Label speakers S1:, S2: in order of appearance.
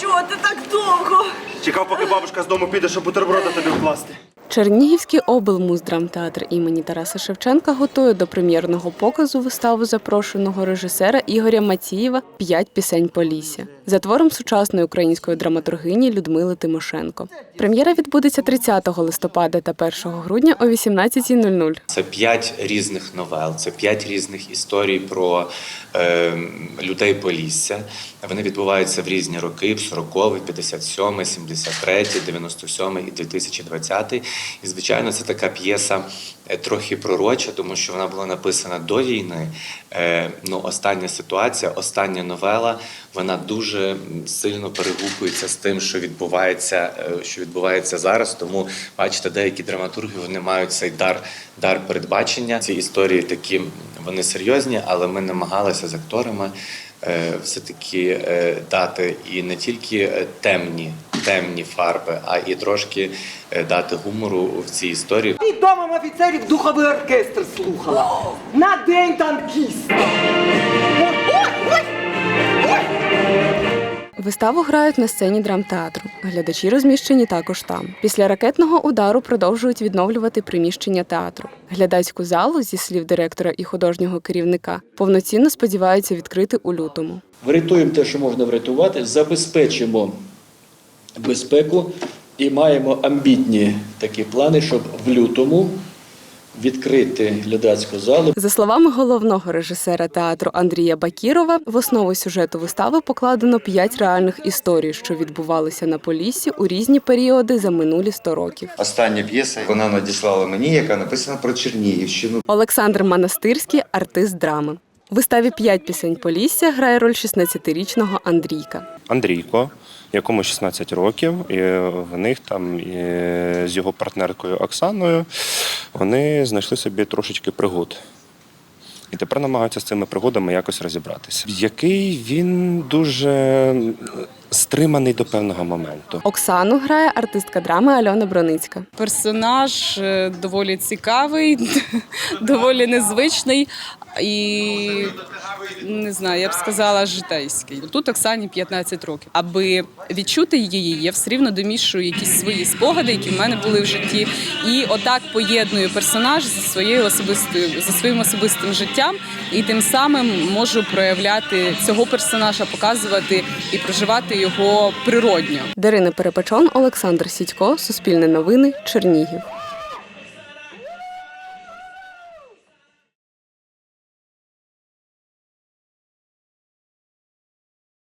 S1: чого ти так довго?
S2: Чекав, поки бабушка з дому піде, щоб бутерброда тобі вкласти.
S3: Чернігівський облмуздрамтеатр імені Тараса Шевченка готує до прем'єрного показу виставу запрошеного режисера Ігоря Матієва П'ять пісень Полісся за твором сучасної української драматургині Людмили Тимошенко. Прем'єра відбудеться 30 листопада та 1 грудня о 18.00.
S4: Це п'ять різних новел, це п'ять різних історій про е, людей Полісся. Вони відбуваються в різні роки: в 40-й, 57-й, 73-й, 97-й і 2020-й. І звичайно, це така п'єса е, трохи пророча, тому що вона була написана до війни. Е, ну, остання ситуація, остання новела, вона дуже сильно перегукується з тим, що відбувається, е, що відбувається зараз. Тому бачите, деякі драматурги вони мають цей дар, дар передбачення. Ці історії такі вони серйозні, але ми намагалися з акторами е, все-таки е, дати і не тільки темні, темні фарби, а і трошки дати гумору в цій історії.
S5: Домом офіцерів духовий оркестр слухала. На день танкіста.
S3: Виставу грають на сцені драмтеатру. Глядачі розміщені також там. Після ракетного удару продовжують відновлювати приміщення театру. Глядацьку залу, зі слів директора і художнього керівника, повноцінно сподіваються відкрити у лютому.
S6: Врятуємо те, що можна врятувати, забезпечимо безпеку і маємо амбітні такі плани, щоб в лютому відкрити глядацьку залу.
S3: За словами головного режисера театру Андрія Бакірова, в основу сюжету вистави покладено п'ять реальних історій, що відбувалися на Поліссі у різні періоди за минулі 100 років.
S7: Остання п'єса вона надіслала мені, яка написана про Чернігівщину.
S3: Олександр Монастирський артист драми. В виставі п'ять пісень Полісся грає роль 16-річного Андрійка.
S2: Андрійко, якому 16 років, і в них там з його партнеркою Оксаною вони знайшли собі трошечки пригод. І тепер намагаються з цими пригодами якось розібратися. Який він дуже стриманий до певного моменту.
S3: Оксану грає артистка драми Альона Броницька.
S8: Персонаж е, доволі цікавий, доволі незвичний і не знаю, я б сказала, житейський. Тут Оксані 15 років. Аби відчути її, я все рівно домішую якісь свої спогади, які в мене були в житті. І отак поєдную персонаж зі своєю особистою зі своїм особистим життям, і тим самим можу проявляти цього персонажа, показувати і проживати його природньо.
S3: Дарина Перепечон, Олександр Сідько, Суспільне новини, Чернігів.